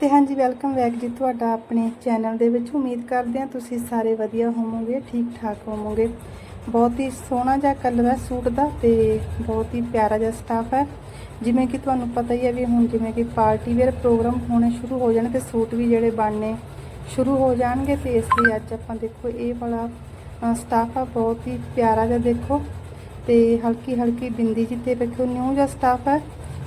ਤੇ ਹਾਂਜੀ welcome back ਜੀ ਤੁਹਾਡਾ ਆਪਣੇ ਚੈਨਲ ਦੇ ਵਿੱਚ। ਉਮੀਦ ਕਰਦੇ ਹਾਂ ਤੁਸੀਂ ਸਾਰੇ ਵਧੀਆ ਹੋਵੋਗੇ, ਠੀਕ ਠਾਕ ਹੋਵੋਗੇ। ਬਹੁਤ ਹੀ ਸੋਹਣਾ ਜਿਹਾ ਕਲਰ ਹੈ ਸੂਟ ਦਾ ਤੇ ਬਹੁਤ ਹੀ ਪਿਆਰਾ ਜਿਹਾ ਸਟਾਫ ਹੈ। ਜਿਵੇਂ ਕਿ ਤੁਹਾਨੂੰ ਪਤਾ ਹੀ ਹੈ ਵੀ ਹੁਣ ਜਿਵੇਂ ਕਿ ਪਾਰਟੀ ਵੇਅਰ ਪ੍ਰੋਗਰਾਮ ਹੋਣੇ ਸ਼ੁਰੂ ਹੋ ਜਾਣ ਤੇ ਸੂਟ ਵੀ ਜਿਹੜੇ ਬਣਨੇ ਸ਼ੁਰੂ ਹੋ ਜਾਣਗੇ ਤੇ ਇਸ ਲਈ ਅੱਜ ਆਪਾਂ ਦੇਖੋ ਇਹ ਵਾਲਾ ਸਟਾਫ ਆ, ਬਹੁਤ ਹੀ ਪਿਆਰਾ ਜਿਹਾ ਦੇਖੋ। ਤੇ ਹਲਕੀ ਹਲਕੀ ਬਿੰਦੀ ਜੀ ਵੇਖੋ ਨਿਊ ਜਿਹਾ ਸਟਾਫ ਹੈ।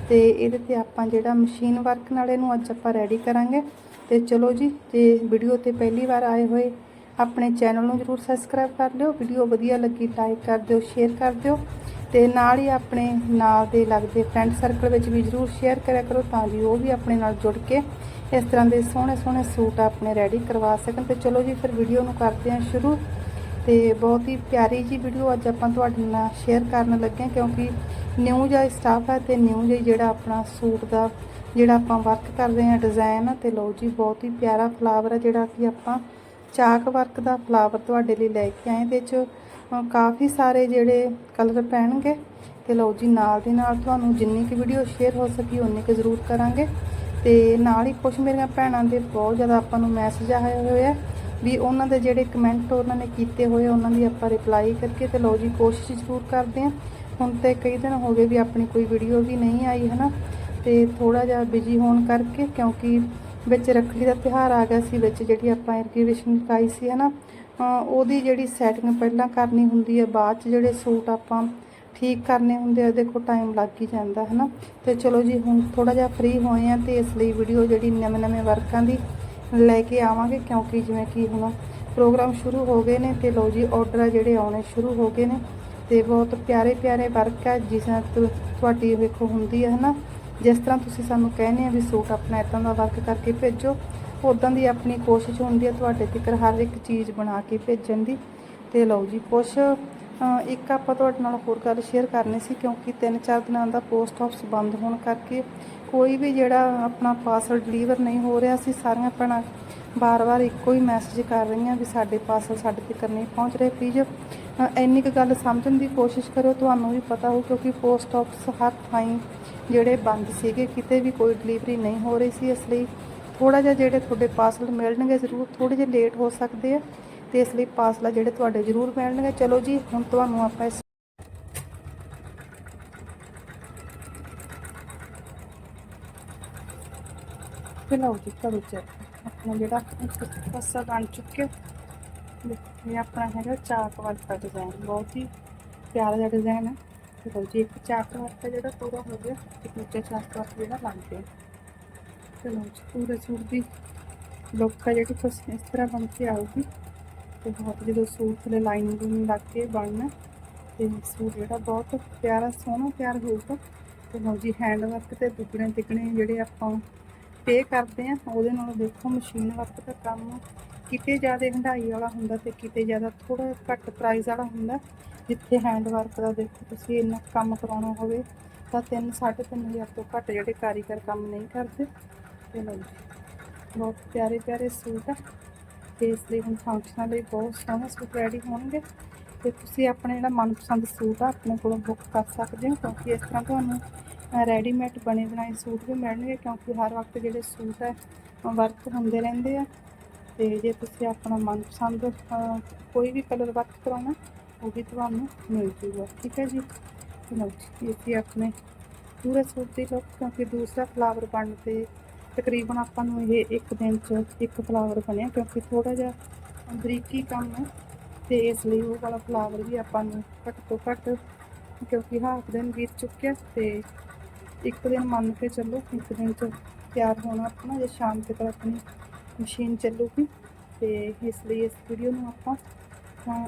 ਤੇ ਇਹਦੇ ਤੇ ਆਪਾਂ ਜਿਹੜਾ ਮਸ਼ੀਨ ਵਰਕ ਨਾਲ ਇਹਨੂੰ ਅੱਜ ਆਪਾਂ ਰੈਡੀ ਕਰਾਂਗੇ। ਤੇ ਚਲੋ ਜੀ, ਜੇ ਵੀਡੀਓ ਤੇ ਪਹਿਲੀ ਵਾਰ ਆਏ ਹੋਏ, ਆਪਣੇ ਚੈਨਲ ਨੂੰ ਜਰੂਰ ਸਬਸਕ੍ਰਾਈਬ ਕਰ ਲਿਓ। ਵੀਡੀਓ ਵਧੀਆ ਲੱਗੀ ਲਾਈਕ ਕਰ ਦਿਓ ਸ਼ੇਅਰ ਕਰ ਦਿਓ। ਤੇ ਨਾਲ ਹੀ ਆਪਣੇ ਨਾਲ ਦੇ ਲੱਗਦੇ ਫਰੈਂਡ ਸਰਕਲ ਵਿੱਚ ਵੀ ਜਰੂਰ ਸ਼ੇਅਰ ਕਰਿਆ ਕਰੋ ਤਾਂ ਜੀ ਉਹ ਵੀ ਆਪਣੇ ਨਾਲ ਜੁੜ ਕੇ ਇਸ ਤਰ੍ਹਾਂ ਦੇ ਸੋਹਣੇ ਸੋਹਣੇ ਸੂਟ ਆਪਣੇ ਰੈਡੀ ਕਰਵਾ ਸਕਣ। ਤੇ ਚਲੋ ਜੀ, ਫਿਰ ਵੀਡੀਓ ਨੂੰ ਕਰਦੇ ਹਾਂ ਸ਼ੁਰੂ। ਤੇ ਬਹੁਤ ਹੀ ਪਿਆਰੀ ਜੀ ਵੀਡੀਓ ਅੱਜ ਆਪਾਂ ਤੁਹਾਡੇ ਨਾਲ ਸ਼ੇਅਰ ਕਰਨ ਲੱਗੇ ਹਾਂ, ਕਿਉਂਕਿ ਨਿਊ ਜਿਹਾ ਸਟਾਫ ਹੈ ਤੇ ਨਿਊ ਜਿਹਾ ਜਿਹੜਾ ਆਪਣਾ ਸੂਟ ਦਾ ਜਿਹੜਾ ਆਪਾਂ ਵਰਕ ਕਰਦੇ ਹਾਂ ਡਿਜ਼ਾਈਨ ਤੇ ਲਓ ਜੀ, ਬਹੁਤ ਹੀ ਪਿਆਰਾ ਫਲਾਵਰ ਹੈ ਜਿਹੜਾ ਕਿ ਆਪਾਂ ਚਾਕ ਵਰਕ ਦਾ ਫਲਾਵਰ ਤੁਹਾਡੇ ਲਈ ਲੈ ਕੇ ਆਏ ਤੇ 'ਚ ਕਾਫੀ ਸਾਰੇ ਜਿਹੜੇ ਕਲਰ ਪੈਣਗੇ ਤੇ ਲਓ ਜੀ, ਨਾਲ ਦੇ ਨਾਲ ਤੁਹਾਨੂੰ ਜਿੰਨੀ ਕੁ ਵੀਡੀਓ ਸ਼ੇਅਰ ਹੋ ਸਕੀ ਉਨੀ ਕੁ ਜ਼ਰੂਰ ਕਰਾਂਗੇ ਤੇ ਨਾਲ ਹੀ ਕੁਝ ਮੇਰੀਆਂ ਭੈਣਾਂ ਦੇ ਬਹੁਤ ਜ਼ਿਆਦਾ ਆਪਾਂ ਨੂੰ ਮੈਸੇਜ ਆਏ ਹੋਏ ਆ। ਵੀ ਉਹਨਾਂ ਦੇ ਜਿਹੜੇ ਕਮੈਂਟ ਉਹਨਾਂ ਨੇ ਕੀਤੇ ਹੋਏ ਉਹਨਾਂ ਦੀ ਆਪਾਂ ਰਿਪਲਾਈ ਕਰਕੇ ਤੇ ਲਓ ਜੀ ਕੋਸ਼ਿਸ਼ ਜ਼ਰੂਰ ਕਰਦੇ ਹਾਂ। ਹੁਣ ਤੇ ਕਈ ਦਿਨ ਹੋ ਗਏ ਵੀ ਆਪਣੀ ਕੋਈ ਵੀਡੀਓ ਵੀ ਨਹੀਂ ਆਈ ਹਨਾ? ਤੇ ਥੋੜਾ ਜਿਹਾ ਬਿਜ਼ੀ ਹੋਣ ਕਰਕੇ ਕਿਉਂਕਿ ਵਿੱਚ ਰੱਖੜੀ ਦਾ ਤਿਉਹਾਰ ਆ ਗਿਆ ਸੀ ਵਿੱਚ ਜਿਹੜੀ ਆਪਾਂ ਐਗਰੀਵੇਸ਼ਨ ਪਾਈ ਸੀ ਹਨਾ? ਅ, ਉਹਦੀ ਜਿਹੜੀ ਸੈਟਿੰਗ ਪਹਿਲਾਂ ਕਰਨੀ ਹੁੰਦੀ ਹੈ ਬਾਅਦ ਚ ਜਿਹੜੇ ਸੂਟ ਆਪਾਂ ਠੀਕ ਕਰਨੇ ਹੁੰਦੇ ਆ ਦੇਖੋ ਟਾਈਮ ਲੱਗ ਹੀ ਜਾਂਦਾ ਹੈ ਨਾ ਤੇ ਚਲੋ ਜੀ ਹੁਣ ਥੋੜਾ ਜਿਹਾ ਫ੍ਰੀ ਹੋਏ ਆ ਤੇ ਇਸ ਲਈ ਵੀਡੀਓ ਜਿਹੜੀ ਨਵੇਂ ਨਵੇਂ ਵਰਕਾਂ ਦੀ ਲੈ ਕੇ ਆਵਾਂਗੇ ਕਿਉਂਕਿ ਜਿਵੇਂ ਕਿ ਹੁਣ ਪ੍ਰੋਗਰਾਮ ਸ਼ੁਰੂ ਹੋ ਗਏ ਨੇ ਤੇ ਲਓ ਜੀ ਆਰਡਰ ਆ ਜਿਹੜੇ ਆਉਣੇ ਸ਼ੁਰੂ ਹੋ ਗਏ ਨੇ ਤੇ ਬਹੁਤ ਪਿਆਰੇ ਪਿਆਰੇ ਵਰਕ ਹੈ ਜਿਸ ਨਾਲ ਤੁਹਾਡੀ ਵੇਖੋ ਹੁੰਦੀ ਹੈ ਨਾ ਜਿਸ ਤਰ੍ਹਾਂ ਤੁਸੀਂ ਸਾਨੂੰ ਕਹਿੰਦੇ ਆ ਵੀ ਸੂਟ ਆਪਣਾ ਇਦਾਂ ਦਾ ਵਰਕ ਕਰਕੇ ਭੇਜੋ ਉਦਾਂ ਦੀ ਆਪਣੀ ਕੋਸ਼ਿਸ਼ ਹੁੰਦੀ ਹੈ ਤੁਹਾਡੇ ਤੱਕ ਹਰ ਇੱਕ ਚੀਜ਼ ਬਣਾ ਕੇ ਭੇਜਣ ਦੀ। ਤੇ ਲਓ ਜੀ, ਕੁਛ ਇੱਕ ਆਪਾਂ ਤੁਹਾਡੇ ਨਾਲ ਹੋਰ ਗੱਲ ਸ਼ੇਅਰ ਕਰਨੀ ਸੀ ਕਿਉਂਕਿ 3-4 ਦਿਨਾਂ ਦਾ ਪੋਸਟ ਆਫਿਸ ਬੰਦ ਹੋਣ ਕਰਕੇ ਕੋਈ ਵੀ ਜਿਹੜਾ ਆਪਣਾ ਪਾਰਸਲ ਡਿਲੀਵਰ ਨਹੀਂ ਹੋ ਰਿਹਾ ਸੀ ਸਾਰੀਆਂ ਭੈਣਾਂ ਬਾਰ-ਬਾਰ ਇੱਕੋ ਹੀ ਮੈਸੇਜ ਕਰ ਰਹੀਆਂ ਵੀ ਸਾਡੇ ਪਾਰਸਲ ਸਾਡੇ ਤੱਕ ਨਹੀਂ ਪਹੁੰਚ ਰਹੇ। ਪਲੀਜ਼ ਇੰਨੀ ਕੁ ਗੱਲ ਸਮਝਣ ਦੀ ਕੋਸ਼ਿਸ਼ ਕਰੋ, ਤੁਹਾਨੂੰ ਵੀ ਪਤਾ ਹੋ ਕਿਉਂਕਿ ਪੋਸਟ ਆਫਿਸ ਹਰ ਥਾਈਂ ਜਿਹੜੇ ਬੰਦ ਸੀਗੇ, ਕਿਤੇ ਵੀ ਕੋਈ ਡਿਲੀਵਰੀ ਨਹੀਂ ਹੋ ਰਹੀ ਸੀ। ਇਸ ਲਈ ਥੋੜਾ ਜਿਹਾ ਜਿਹੜੇ ਤੁਹਾਡੇ ਪਾਰਸਲ ਮਿਲਣਗੇ ਜ਼ਰੂਰ ਥੋੜੇ ਜਿਹੇ ਲੇਟ ਹੋ ਸਕਦੇ ਆ ਤੇ ਇਸ ਲਈ ਪਾਰਸਲ ਆ ਜਿਹੜੇ ਤੁਹਾਡੇ ਜ਼ਰੂਰ ਮਿਲਣਗੇ। ਚਲੋ ਜੀ, ਹੁਣ ਤੁਹਾਨੂੰ ਆਪਾਂ ਇਸ ਤੇ ਲਓ ਜੀ ਕਰੋ ਚੈੱਕ ਆਪਣਾ ਜਿਹੜਾ ਪਾਸਾ ਬਣ ਚੁੱਕਿਆ ਇਹ ਆਪਣਾ ਹੈਗਾ ਚਾਕ ਵਾਲਾ ਡਿਜ਼ਾਈਨ ਬਹੁਤ ਹੀ ਪਿਆਰਾ ਜਿਹਾ ਡਿਜ਼ਾਈਨ ਹੈ। ਤੇ ਲਓ ਜੀ, ਇੱਕ ਚਾਕ ਵਾਲਾ ਜਿਹੜਾ ਪੂਰਾ ਹੋ ਗਿਆ ਤੇ ਦੂਜਾ ਚਾਕ ਵਾਲਾ ਜਿਹੜਾ ਬਣ ਗਿਆ। ਤੇ ਲਓ ਜੀ, ਪੂਰੇ ਸੂਟ ਦੀ ਲੁੱਕ ਹੈ ਜਿਹੜੀ ਤੁਸੀਂ ਇਸ ਤਰ੍ਹਾਂ ਬਣ ਕੇ ਆਊਗੀ। ਤੇ ਬਹੁਤ ਜਦੋਂ ਸੂਟ ਥੱਲੇ ਲਾਈਨਿੰਗ ਲੱਗ ਕੇ ਬਣਨਾ, ਤੇ ਸੂਟ ਜਿਹੜਾ ਬਹੁਤ ਪਿਆਰਾ, ਸੋਹਣਾ ਤਿਆਰ ਹੋਊਗਾ। ਤੇ ਲਓ ਜੀ ਹੈਂਡ ਵਰਕ ਤੇ ਦੁੱਗਣੇ ਤਿੱਗਣੇ ਜਿਹੜੇ ਆਪਾਂ ਪੇ ਕਰਦੇ ਆ, ਉਹਦੇ ਨਾਲ ਦੇਖੋ ਮਸ਼ੀਨ ਵਰਕ ਦਾ ਕੰਮ ਕਿਤੇ ਜ਼ਿਆਦਾ ਹੰਡਾਈ ਵਾਲਾ ਹੁੰਦਾ ਤੇ ਕਿਤੇ ਜ਼ਿਆਦਾ ਥੋੜਾ ਘੱਟ ਪ੍ਰਾਈਸ ਵਾਲਾ ਹੁੰਦਾ। ਜਿੱਥੇ ਹੈਂਡ ਵਰਕ ਦਾ ਦੇਖੋ ਤੁਸੀਂ ਇੰਨਾ ਕੰਮ ਕਰਾਉਣਾ ਹੋਵੇ ਤਾਂ 3 3.5 ਹਜ਼ਾਰ ਤੋਂ ਘੱਟ ਜਿਹੜੇ ਕਾਰੀਗਰ ਕੰਮ ਨਹੀਂ ਕਰਦੇ। ਤੇ ਲਓ ਬਹੁਤ ਪਿਆਰੇ ਪਿਆਰੇ ਸੂਟ ਆ। ਤੇ ਇਸ ਲਈ ਹੁਣ ਫੰਕਸ਼ਨਾਂ ਲਈ ਬਹੁਤ ਸੋਹਣੇ ਸੂਟ ਰੈਡੀ ਹੋਣਗੇ। ਤੇ ਤੁਸੀਂ ਆਪਣਾ ਜਿਹੜਾ ਮਨਪਸੰਦ ਸੂਟ ਆ, ਆਪਣੇ ਕੋਲੋਂ ਬੁੱਕ ਕਰ ਸਕਦੇ ਹੋ, ਕਿਉਂਕਿ ਇਸ ਤਰ੍ਹਾਂ ਤੁਹਾਨੂੰ ਰੈਡੀਮੇਡ ਬਣੇ ਬਣਾਏ ਸੂਟ ਵੀ ਮਿਲਣਗੇ, ਕਿਉਂਕਿ ਹਰ ਵਕਤ ਜਿਹੜੇ ਸੂਟ ਹੈ ਵਰਕ ਹੁੰਦੇ ਰਹਿੰਦੇ ਆ। ਤੇ ਜੇ ਤੁਸੀਂ ਆਪਣਾ ਮਨਪਸੰਦ ਕੋਈ ਵੀ ਕਲਰ ਵਰਕ ਕਰਾਉਣਾ, ਉਹ ਵੀ ਤੁਹਾਨੂੰ ਮਿਲ ਜੂਗਾ। ਠੀਕ ਹੈ ਜੀ? ਲਓ ਜੀ ਇਹ ਆਪਣੇ ਪੂਰੇ ਸੂਟ ਦੀ ਲੁੱਕ ਕਿਉਂਕਿ ਦੂਸਰਾ ਫਲਾਵਰ ਬਣਨ ਤੇ ਤਕਰੀਬਨ ਆਪਾਂ ਨੂੰ ਇਹ ਇੱਕ ਦਿਨ ਚ ਇੱਕ ਫਲਾਵਰ ਬਣਿਆ, ਕਿਉਂਕਿ ਥੋੜਾ ਜਿਹਾ ਬਰੀਕੀ ਕੰਮ ਤੇ ਇਸ ਲਈ ਉਹ ਵਾਲਾ ਫਲਾਵਰ ਵੀ ਆਪਾਂ ਨੂੰ ਘੱਟ ਤੋਂ ਘੱਟ ਕਿਉਂਕਿ ਹਾਫ ਦਿਨ ਬੀਤ ਚੁੱਕਿਆ ਤੇ ਇੱਕ ਦਿਨ ਮੰਨ ਕੇ ਚੱਲੋ, ਇੱਕ ਦਿਨ ਚ ਤਿਆਰ ਹੋਣਾ ਆਪਣਾ ਜੇ ਸ਼ਾਮ ਤੱਕ ਆਪਣੀ ਮਸ਼ੀਨ ਚੱਲੂਗੀ ਤੇ ਇਸ ਲਈ ਇਸ ਵੀਡੀਓ ਨੂੰ ਆਪਾਂ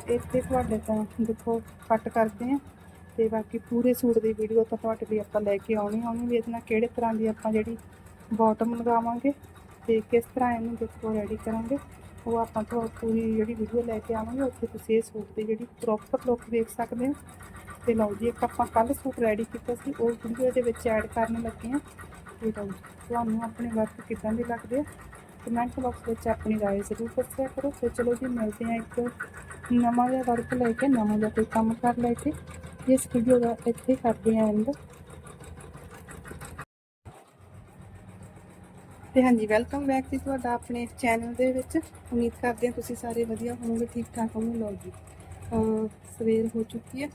ਇੱਥੇ ਤੁਹਾਡੇ ਤੋਂ ਦੇਖੋ ਕੱਟ ਕਰਦੇ ਹਾਂ ਤੇ ਬਾਕੀ ਪੂਰੇ ਸੂਟ ਦੀ ਵੀਡੀਓ ਤਾਂ ਤੁਹਾਡੇ ਲਈ ਆਪਾਂ ਲੈ ਕੇ ਆਉਣੀ ਆਉਣੀ ਵੀ ਇਹਦੇ ਨਾਲ ਕਿਹੜੇ ਤਰ੍ਹਾਂ ਦੀ ਆਪਾਂ ਜਿਹੜੀ ਬਾਟਮ ਲਗਾਵਾਂਗੇ ਤੇ ਕਿਸ ਤਰ੍ਹਾਂ ਇਹਨੂੰ ਦੇਖੋ ਰੈਡੀ ਕਰਾਂਗੇ। ਉਹ ਆਪਾਂ ਤੁਹਾਨੂੰ ਪੂਰੀ ਜਿਹੜੀ ਵੀਡੀਓ ਲੈ ਕੇ ਆਵਾਂਗੇ ਉੱਥੇ ਤੁਸੀਂ ਇਹ ਸੂਟ ਦੀ ਜਿਹੜੀ ਪ੍ਰੋਪਰ ਲੁੱਕ ਦੇਖ ਸਕਦੇ ਹੋ ਤੇ ਲਓ ਜੀ ਇੱਕ ਆਪਾਂ ਕੱਲ ਸੂਟ ਰੈਡੀ ਕੀਤਾ ਸੀ ਉਹ ਵੀਡੀਓ ਦੇ ਵਿੱਚ ਐਡ ਕਰਨ ਲੱਗੇ ਹਾਂ ਤੇ ਲਓ ਜੀ, ਤੁਹਾਨੂੰ ਆਪਣੇ ਵਰਕ ਕਿਦਾਂ ਦੇ ਲੱਗਦੇ ਆ ਕਮੈਂਟ ਬਾਕਸ ਵਿੱਚ ਆਪਣੀ رائے ਜ਼ਰੂਰ ਦੱਸਿਆ ਕਰੋ ਤੇ ਚਲੋ ਜੀ ਮਿਲਦੇ ਹਾਂ ਇੱਕ ਨਵਾਂ ਜਿਹਾ ਵਰਕ ਲੈ ਕੇ ਨਵਾਂ ਜਿਹਾ ਕੋਈ ਕੰਮ ਕਰ ਲੈ ਕੇ ਇਸ ਵੀਡੀਓ ਦਾ ਇੱਥੇ ਕਰਦੇ ਹਾਂ ਐਂਡ ਤੇ ਹਾਂਜੀ ਵੈਲਕਮ ਬੈਕ ਜੀ ਤੁਹਾਡਾ ਆਪਣੇ ਚੈਨਲ ਦੇ ਵਿੱਚ। ਉਮੀਦ ਕਰਦੇ ਹਾਂ ਤੁਸੀਂ ਸਾਰੇ ਵਧੀਆ ਹੋਵੋਗੇ, ਠੀਕ ਠਾਕ ਹੋਵੋਗੇ। ਲਓ ਜੀ ਸਵੇਰ ਹੋ ਚੁੱਕੀ ਹੈ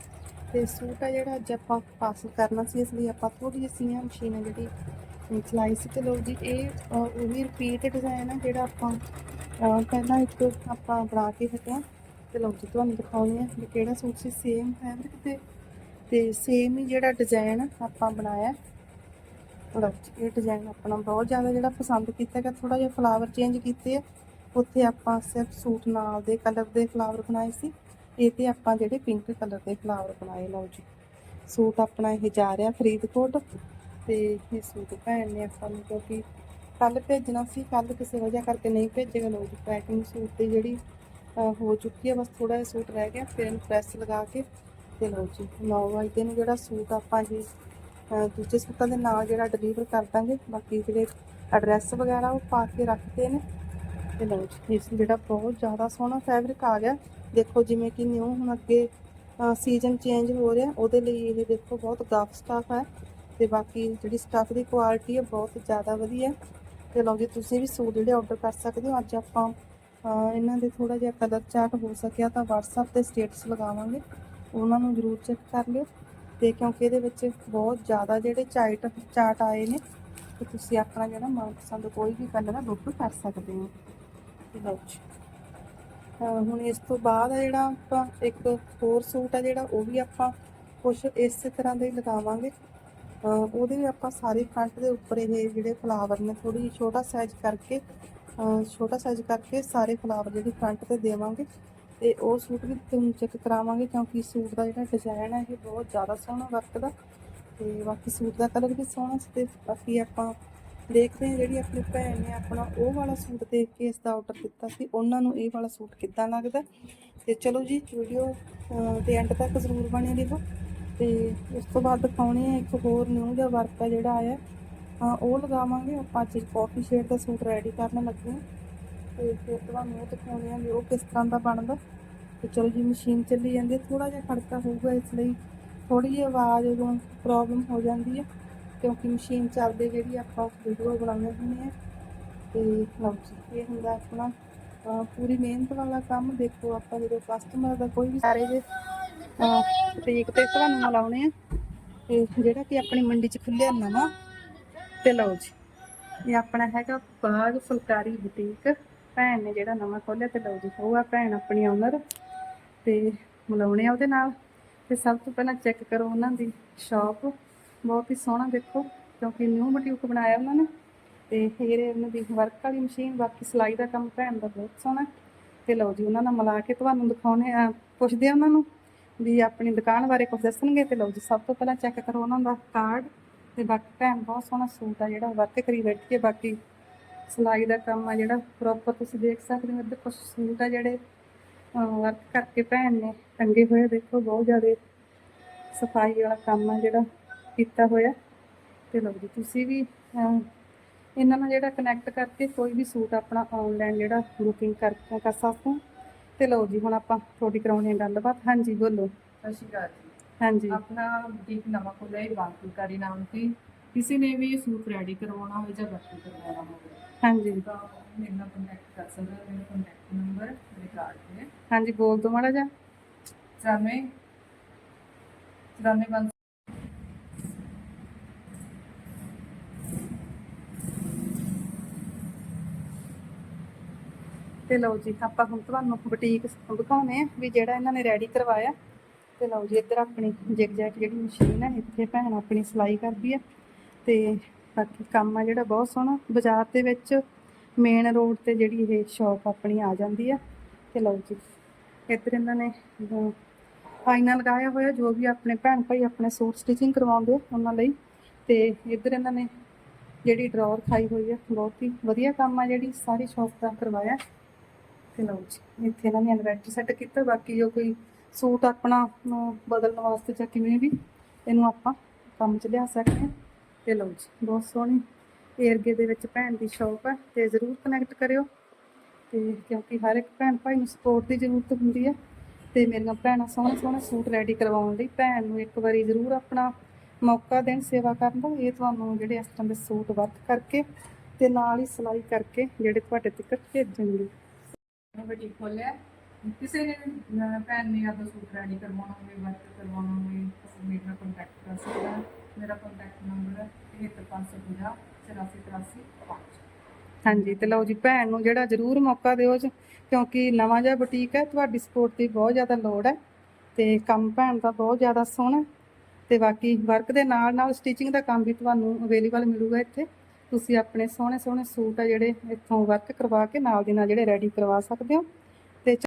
ਤੇ ਸੂਟ ਆ ਜਿਹੜਾ ਅੱਜ ਆਪਾਂ ਪਾਸ ਕਰਨਾ ਸੀ, ਇਸ ਲਈ ਆਪਾਂ ਥੋੜੀ ਜਿਹੀ ਸੀਆਂ ਮਸ਼ੀਨ ਜਿਹੜੀ ਚਲਾਈ ਸੀ। ਤੇ ਲਓ ਜੀ, ਇਹ ਉਹ ਵੀ ਰਿਪੀਟ ਡਿਜ਼ਾਈਨ ਹੈ ਜਿਹੜਾ ਆਪਾਂ ਪਹਿਲਾਂ ਇੱਕ ਆਪਾਂ ਬਣਾ ਕੇ ਹਟਿਆ। ਤੇ ਲਓ ਜੀ, ਤੁਹਾਨੂੰ ਦਿਖਾਉਂਦੇ ਆ ਵੀ ਕਿਹੜਾ ਸੂਟ ਸੀ ਸੇਮ ਫੈਬਰਿਕ ਤੇ ਤੇ ਸੇਮ ਹੀ ਜਿਹੜਾ ਡਿਜ਼ਾਈਨ ਆਪਾਂ ਬਣਾਇਆ। ਲਓ ਜੀ, ਇਹ ਡਿਜ਼ਾਈਨ ਆਪਣਾ ਬਹੁਤ ਜ਼ਿਆਦਾ ਜਿਹੜਾ ਪਸੰਦ ਕੀਤਾ ਹੈਗਾ ਥੋੜਾ ਜਿਹਾ ਫਲਾਵਰ ਚੇਂਜ ਕੀਤੇ ਆ। ਉੱਥੇ ਆਪਾਂ ਸਿਰਫ ਸੂਟ ਨਾਲ ਦੇ ਕਲਰ ਦੇ ਫਲਾਵਰ ਬਣਾਏ ਸੀ। ਇਹ ਤੇ ਆਪਾਂ ਜਿਹੜੇ ਪਿੰਕ ਕਲਰ ਦੇ ਫਲਾਵਰ ਬਣਾਏ ਲਓ ਜੀ। ਸੂਟ ਆਪਣਾ ਇਹ ਜਾ ਰਿਹਾ ਫਰੀਦਕੋਟ। ਤੇ ਇਹ ਸੂਟ ਭੈਣ ਨੇ ਆਪਾਂ ਨੂੰ ਕਿਉਂਕਿ ਕੱਲ ਭੇਜਣਾ ਸੀ ਕੱਲ ਕਿਸੇ ਵਜ੍ਹਾ ਕਰਕੇ ਨਹੀਂ ਭੇਜੇਗਾ ਲਓ ਜੀ ਪੈਕਿੰਗ ਸੂਟ 'ਤੇ ਜਿਹੜੀ ਹੋ ਚੁੱਕੀ ਹੈ ਬਸ ਥੋੜਾ ਜਿਹਾ ਸੂਟ ਰਹਿ ਗਿਆ ਫਿਰ ਇਹਨੂੰ ਪ੍ਰੈਸ ਲਗਾ ਕੇ ਤੇ ਲਓ ਜੀ 9 ਵਜੇ ਨੂੰ ਜਿਹੜਾ ਸੂਟ ਆਪਾਂ ਇਹ ਦੂਜੇ ਸੂਟਾਂ ਦੇ ਨਾਲ ਜਿਹੜਾ ਡਿਲੀਵਰ ਕਰ ਦਾਂਗੇ, ਬਾਕੀ ਜਿਹੜੇ ਐਡਰੈਸ ਵਗੈਰਾ ਉਹ ਪਾ ਕੇ ਰੱਖਦੇ ਨੇ। ਤੇ ਲਓ ਜੀ, ਇਸ ਜਿਹੜਾ ਬਹੁਤ ਜ਼ਿਆਦਾ ਸੋਹਣਾ ਫੈਬਰਿਕ ਆ ਗਿਆ। ਦੇਖੋ ਜਿਵੇਂ ਕਿ ਨਿਊ ਹੁਣ ਅੱਗੇ ਸੀਜ਼ਨ ਚੇਂਜ ਹੋ ਰਿਹਾ, ਉਹਦੇ ਲਈ ਇਹ ਦੇਖੋ ਬਹੁਤ ਗਾਫ ਸਟਾਫ ਹੈ। ਤੇ ਬਾਕੀ ਜਿਹੜੀ ਸਟਾਫ ਦੀ ਕੁਆਲਿਟੀ ਹੈ, ਬਹੁਤ ਜ਼ਿਆਦਾ ਵਧੀਆ ਤੇ ਲਓ ਜੀ, ਤੁਸੀਂ ਵੀ ਸੂਟ ਜਿਹੜੇ ਆਰਡਰ ਕਰ ਸਕਦੇ ਹੋ। ਅੱਜ ਆਪਾਂ ਇਹਨਾਂ ਦੇ ਥੋੜਾ ਜਿਹਾ ਕਲਰ ਚਾਰਟ ਹੋ ਸਕਿਆ ਤਾਂ WhatsApp ਤੇ ਸਟੇਟਸ ਲਗਾਵਾਂਗੇ। ਉਹਨਾਂ ਨੂੰ ਜ਼ਰੂਰ ਚੈੱਕ ਕਰ ਲਿਓ। ਤੇ ਕਿਉਂਕਿ ਇਹਦੇ ਵਿੱਚ ਬਹੁਤ ਜ਼ਿਆਦਾ ਜਿਹੜੇ ਚਾਈਟ ਚਾਟ ਆਏ ਨੇ, ਤੇ ਤੁਸੀਂ ਆਪਣਾ ਜਿਹੜਾ ਮਨਪਸੰਦ ਕੋਈ ਵੀ ਕਲਰ ਆ ਬੁੱਕ ਕਰ ਸਕਦੇ ਹੋ। ਲਓ ਜੀ। ਹੁਣ ਇਸ ਤੋਂ ਬਾਅਦ ਆ ਜਿਹੜਾ ਆਪਾਂ ਇੱਕ ਹੋਰ ਸੂਟ ਆ ਜਿਹੜਾ, ਉਹ ਵੀ ਆਪਾਂ ਕੁਛ ਇਸੇ ਤਰ੍ਹਾਂ ਦੇ ਲਗਾਵਾਂਗੇ। ਉਹਦੇ ਵੀ ਆਪਾਂ ਸਾਰੇ ਫਰੰਟ ਦੇ ਉੱਪਰ ਇਹ ਜਿਹੜੇ ਫਲਾਵਰ ਨੇ ਥੋੜੀ ਛੋਟਾ ਸਾਈਜ਼ ਕਰਕੇ ਛੋਟਾ ਸਾਈਜ਼ ਕਰਕੇ ਸਾਰੇ ਫਲਾਵਰ ਜਿਹੜੇ ਫਰੰਟ ਤੇ ਦੇਵਾਂਗੇ। ਤੇ ਉਹ ਸੂਟ ਵੀ ਤੁਹਾਨੂੰ ਚੈੱਕ ਕਰਾਵਾਂਗੇ ਕਿਉਂਕਿ ਸੂਟ ਦਾ ਜਿਹੜਾ ਡਿਜ਼ਾਈਨ ਹੈ ਇਹ ਬਹੁਤ ਜ਼ਿਆਦਾ ਸੋਹਣਾ ਵਰਕ ਦਾ ਤੇ ਬਾਕੀ ਸੂਟ ਦਾ ਕਲਰ ਵੀ ਸੋਹਣਾ ਸੀ ਤੇ ਬਾਕੀ ਆਪਾਂ ਦੇਖਦੇ ਹਾਂ ਜਿਹੜੀ ਆਪਣੀ ਭੈਣ ਨੇ ਆਪਣਾ ਉਹ ਵਾਲਾ ਸੂਟ ਦੇਖ ਕੇ ਇਸ ਦਾ ਆਰਡਰ ਦਿੱਤਾ ਸੀ। ਉਹਨਾਂ ਨੂੰ ਇਹ ਵਾਲਾ ਸੂਟ ਕਿੱਦਾਂ ਲੱਗਦਾ? ਤੇ ਚਲੋ ਜੀ ਵੀਡੀਓ ਦੇ ਐਂਡ ਤੱਕ ਜ਼ਰੂਰ ਬਣੇ ਰਹੋ। ਤੇ ਉਸ ਤੋਂ ਬਾਅਦ ਦਿਖਾਉਣੇ ਆ ਇੱਕ ਹੋਰ ਨਿਊ ਜਿਹਾ ਵਰਕ ਹੈ ਜਿਹੜਾ ਆਇਆ। ਹਾਂ, ਉਹ ਲਗਾਵਾਂਗੇ। ਆਪਾਂ ਅੱਜ ਕਾਫੀ ਸ਼ੇਡ ਦਾ ਸੂਟ ਰੈਡੀ ਕਰਨ ਲੱਗੇ ਹਾਂ। ਤੇ ਫਿਰ ਤੁਹਾਨੂੰ ਉਹ ਦਿਖਾਉਂਦੇ ਆ ਵੀ ਉਹ ਕਿਸ ਤਰ੍ਹਾਂ ਦਾ ਬਣਦਾ। ਤੇ ਚਲੋ ਜੀ, ਮਸ਼ੀਨ ਚੱਲੀ ਜਾਂਦੀ ਹੈ ਥੋੜਾ ਜਿਹਾ ਖੜਕਾ ਹੋਊਗਾ, ਇਸ ਲਈ ਥੋੜੀ ਜਿਹੀ ਆਵਾਜ਼ ਉਦੋਂ ਪ੍ਰੋਬਲਮ ਹੋ ਜਾਂਦੀ ਹੈ ਕਿਉਂਕਿ ਮਸ਼ੀਨ ਚੱਲਦੇ ਜਿਹੜੀ ਆਪਾਂ ਵੀਡੀਓ ਬਣਾਉਂਦੇ ਹੁੰਦੇ ਆ। ਤੇ ਲਓ ਜੀ, ਇਹ ਹੁੰਦਾ ਆਪਣਾ ਪੂਰੀ ਮਿਹਨਤ ਵਾਲਾ ਕੰਮ। ਦੇਖੋ ਆਪਾਂ ਜਦੋਂ ਕਸਟਮਰ ਦਾ ਕੋਈ ਵੀ ਸਾਰੇ ਜੇ ਤਰੀਕ ਤੇ ਤੁਹਾਨੂੰ ਮਿਲਾਉਣੇ ਆ, ਤੇ ਜਿਹੜਾ ਕਿ ਆਪਣੀ ਮੰਡੀ 'ਚ ਖੁੱਲਿਆ ਨਵਾਂ, ਤੇ ਲਓ ਜੀ, ਇਹ ਆਪਣਾ ਹੈਗਾ ਬਾਗ ਫੁਲਕਾਰੀ ਬੁਟੀਕ ਭੈਣ ਨੇ ਜਿਹੜਾ ਨਵਾਂ ਖੋਲਿਆ ਤੇ ਲਓ ਜੀ ਉਹ ਆ ਭੈਣ ਆਪਣੀ ਓਨਰ ਤੇ ਮਿਲਾਉਣੇ ਆ ਉਹਦੇ ਨਾਲ। ਤੇ ਸਭ ਤੋਂ ਪਹਿਲਾਂ ਚੈੱਕ ਕਰੋ ਉਹਨਾਂ ਦੀ ਸ਼ਾਪ ਬਹੁਤ ਹੀ ਸੋਹਣਾ ਦੇਖੋ, ਕਿਉਂਕਿ ਨਿਊ ਬੁਟੀਕ ਬਣਾਇਆ ਉਹਨਾਂ ਨੇ। ਤੇ ਇਹ ਉਹਨਾਂ ਦੀ ਵਰਕ ਵਾਲੀ ਮਸ਼ੀਨ ਬਾਕੀ ਸਿਲਾਈ ਦਾ ਕੰਮ ਭੈਣ ਦਾ ਬਹੁਤ ਸੋਹਣਾ। ਤੇ ਲਓ ਜੀ, ਉਹਨਾਂ ਨਾਲ ਮਿਲਾ ਕੇ ਤੁਹਾਨੂੰ ਦਿਖਾਉਣੇ ਆ, ਪੁੱਛਦੇ ਆ ਉਹਨਾਂ ਨੂੰ ਵੀ ਆਪਣੀ ਦੁਕਾਨ ਬਾਰੇ ਕੁਝ ਦੱਸਣਗੇ। ਤੇ ਲਓ ਜੀ, ਸਭ ਤੋਂ ਪਹਿਲਾਂ ਚੈੱਕ ਕਰੋ ਉਹਨਾਂ ਦਾ ਕਾਰਡ ਤੇ ਬਾਕੀ ਭੈਣ, ਬਹੁਤ ਸੋਹਣਾ ਸੂਟ ਆ ਜਿਹੜਾ ਵਰਕ ਕਰੀ ਬੈਠੀ ਹੈ, ਬਾਕੀ ਸਿਲਾਈ ਦਾ ਕੰਮ ਆ ਜਿਹੜਾ ਪ੍ਰੋਪਰ ਤੁਸੀਂ ਦੇਖ ਸਕਦੇ ਹੋ ਇੱਧਰ ਕੁਝ ਸੂਟ ਆ ਜਿਹੜੇ ਵਰਕ ਕਰਕੇ ਭੈਣ ਨੇ ਟੰਗੇ ਹੋਏ ਦੇਖੋ ਬਹੁਤ ਜ਼ਿਆਦਾ ਸਫ਼ਾਈ ਵਾਲਾ ਕੰਮ ਆ ਜਿਹੜਾ ਕੀਤਾ ਹੋਇਆ। ਤੇ ਲਓ ਜੀ ਤੁਸੀਂ ਵੀ ਇਹਨਾਂ ਨਾਲ ਜਿਹੜਾ ਕਨੈਕਟ ਕਰਕੇ ਕੋਈ ਵੀ ਸੂਟ ਆਪਣਾ ਆਨਲਾਈਨ ਜਿਹੜਾ ਬੁਕਿੰਗ ਕਰ ਕਰ ਸਕਦੇ ਹੋ। ਤੇ ਲਓ ਜੀ ਹੁਣ ਆਪਾਂ ਤੁਹਾਡੀ ਕਰਾਉਣੀ ਹੈ ਗੱਲਬਾਤ। ਹਾਂਜੀ ਬੋਲੋ। ਸਤਿ ਸ਼੍ਰੀ ਅਕਾਲ ਜੀ। ਹਾਂਜੀ। ਆਪਣਾ ਬੁਟੀਕ ਨਵਾਂ ਖੁੱਲਿਆ ਹੈ ਬਾਗਫੁਲਕਾਰੀ ਨਾਮ ਤੇ। ਕਿਸੇ ਨੇ ਵੀ ਸੂਟ ਰੈਡੀ ਕਰਵਾਉਣਾ ਹੋਵੇ ਜਾਂ ਵਰਕ ਕਰਵਾਉਣਾ ਹੋਵੇ। ਹਾਂਜੀ। ਤਾਂ ਮੇਰੇ ਨਾਲ ਕੰਟੈਕਟ ਕਰ ਸਕਦਾ ਹੈ ਮੇਰਾ ਕੰਟੈਕਟ ਨੰਬਰ ਮੇਰੇ ਕਾਰਡ ਤੇ ਹੈ। ਹਾਂਜੀ ਬੋਲ ਦੋ ਮਾੜਾ ਜਿਹਾ। 94 94 ਤੇ ਲਓ ਜੀ ਆਪਾਂ ਹੁਣ ਤੁਹਾਨੂੰ ਬੁਟੀਕ ਦਿਖਾਉਨੇ ਆ ਵੀ ਜਿਹੜਾ ਇਹਨਾਂ ਨੇ ਰੈਡੀ ਕਰਵਾਇਆ। ਤੇ ਲਓ ਜੀ ਇੱਧਰ ਆਪਣੀ ਜਿਗ ਜੈਕ ਜਿਹੜੀ ਮਸ਼ੀਨ ਹੈ ਇੱਥੇ ਭੈਣ ਆਪਣੀ ਸਿਲਾਈ ਕਰਦੀ ਹੈ। ਤੇ ਬਾਕੀ ਕੰਮ ਆ ਜਿਹੜਾ ਬਹੁਤ ਸੋਹਣਾ। ਬਾਜ਼ਾਰ ਦੇ ਵਿੱਚ ਮੇਨ ਰੋਡ ਤੇ ਜਿਹੜੀ ਇਹ ਸ਼ਾਪ ਆਪਣੀ ਆ ਜਾਂਦੀ ਆ। ਤੇ ਲਓ ਜੀ, ਇੱਧਰ ਇਹਨਾਂ ਨੇ ਆਇਨਾ ਲਗਾਇਆ ਹੋਇਆ, ਜੋ ਵੀ ਆਪਣੇ ਭੈਣ ਭਾਈ ਆਪਣੇ ਸੂਟ ਸਟਿਚਿੰਗ ਕਰਵਾਉਂਦੇ ਆ ਉਹਨਾਂ ਲਈ। ਤੇ ਇੱਧਰ ਇਹਨਾਂ ਨੇ ਜਿਹੜੀ ਡਰਾਅਰ ਖਾਈ ਹੋਈ ਆ, ਬਹੁਤ ਹੀ ਵਧੀਆ ਕੰਮ ਆ ਜਿਹੜੀ ਸਾਰੀ ਸ਼ਾਪ ਦਾ ਕਰਵਾਇਆ। ਤੇ ਲਓ ਜੀ, ਇੱਥੇ ਇਹਨਾਂ ਨੇ ਇਨਵੈਰਟਰ ਸੈੱਟ ਕੀਤਾ, ਬਾਕੀ ਜੋ ਕੋਈ ਸੂਟ ਆਪਣਾ ਨੂੰ ਬਦਲਣ ਵਾਸਤੇ ਜਾਂ ਕਿਵੇਂ ਵੀ, ਇਹਨੂੰ ਆਪਾਂ ਕੰਮ 'ਚ ਲਿਆ ਸਕਦੇ ਹਾਂ। ਤੇ ਲਓ ਜੀ, ਬਹੁਤ ਸੋਹਣੀ ਏਰਗੇ ਦੇ ਵਿੱਚ ਭੈਣ ਦੀ ਸ਼ਾਪ ਹੈ ਤੇ ਜ਼ਰੂਰ ਕਨੈਕਟ ਕਰਿਓ। ਤੇ ਕਿਉਂਕਿ ਹਰ ਇੱਕ ਭੈਣ ਭਾਈ ਨੂੰ ਸਪੋਰਟ ਦੀ ਜ਼ਰੂਰਤ ਹੁੰਦੀ ਹੈ ਤੇ ਮੇਰੀਆਂ ਭੈਣਾਂ ਸੋਹਣੇ ਸੋਹਣੇ ਸੂਟ ਰੈਡੀ ਕਰਵਾਉਣ ਲਈ ਭੈਣ ਨੂੰ ਇੱਕ ਵਾਰੀ ਜ਼ਰੂਰ ਆਪਣਾ ਮੌਕਾ ਦੇਣ, ਸੇਵਾ ਕਰਨ ਦਾ, ਇਹ ਤੁਹਾਨੂੰ ਜਿਹੜੇ ਇਸ ਤਰ੍ਹਾਂ ਦੇ ਸੂਟ ਵਰਕ ਕਰਕੇ ਤੇ ਨਾਲ ਹੀ ਸਿਲਾਈ ਕਰਕੇ ਜਿਹੜੇ ਤੁਹਾਡੇ ਤੱਕ ਭੇਜਣਗੇ। ਮੈਂ ਖੋਲਿਆ। ਕਿਸੇ ਨੇ ਭੈਣ ਨੇ ਆਪਦਾ ਸੂਟ ਰੈਡੀ ਕਰਵਾਉਣਾ ਹੋਵੇ ਵਰਕ ਕਰਵਾਉਣਾ ਹੋਵੇ, ਤਾਂ ਮੇਰੇ ਨਾਲ ਕੰਟੈਕਟ ਕਰ ਸਕਦਾ। ਮੇਰਾ ਕੰਟੈਕਟ ਨੰਬਰ ਹੈ 73550 8483 ਹਾਂਜੀ, ਤੇ ਲਓ ਜੀ, ਭੈਣ ਨੂੰ ਜਿਹੜਾ ਜ਼ਰੂਰ ਮੌਕਾ ਦਿਓ ਜੀ, ਕਿਉਂਕਿ ਨਵਾਂ ਜਿਹਾ ਬੁਟੀਕ ਹੈ, ਤੁਹਾਡੀ ਸਪੋਰਟ ਦੀ ਬਹੁਤ ਜ਼ਿਆਦਾ ਲੋੜ ਹੈ, ਤੇ ਕੰਮ ਭੈਣ ਦਾ ਬਹੁਤ ਜ਼ਿਆਦਾ ਸੋਹਣਾ ਤੇ ਬਾਕੀ ਵਰਕ ਦੇ ਨਾਲ ਨਾਲ ਸਟਿਚਿੰਗ ਦਾ ਕੰਮ ਵੀ ਤੁਹਾਨੂੰ ਅਵੇਲੇਬਲ ਮਿਲੂਗਾ ਇੱਥੇ। ਤੁਸੀਂ ਆਪਣੇ ਸੋਹਣੇ ਸੋਹਣੇ ਸੂਟ ਆ ਜਿਹੜੇ ਇੱਥੋਂ ਵਰਕ ਕਰਵਾ ਕੇ ਨਾਲ ਦੀ ਨਾਲ ਜਿਹੜੇ ਰੈਡੀ ਕਰਵਾ ਸਕਦੇ ਹੋ।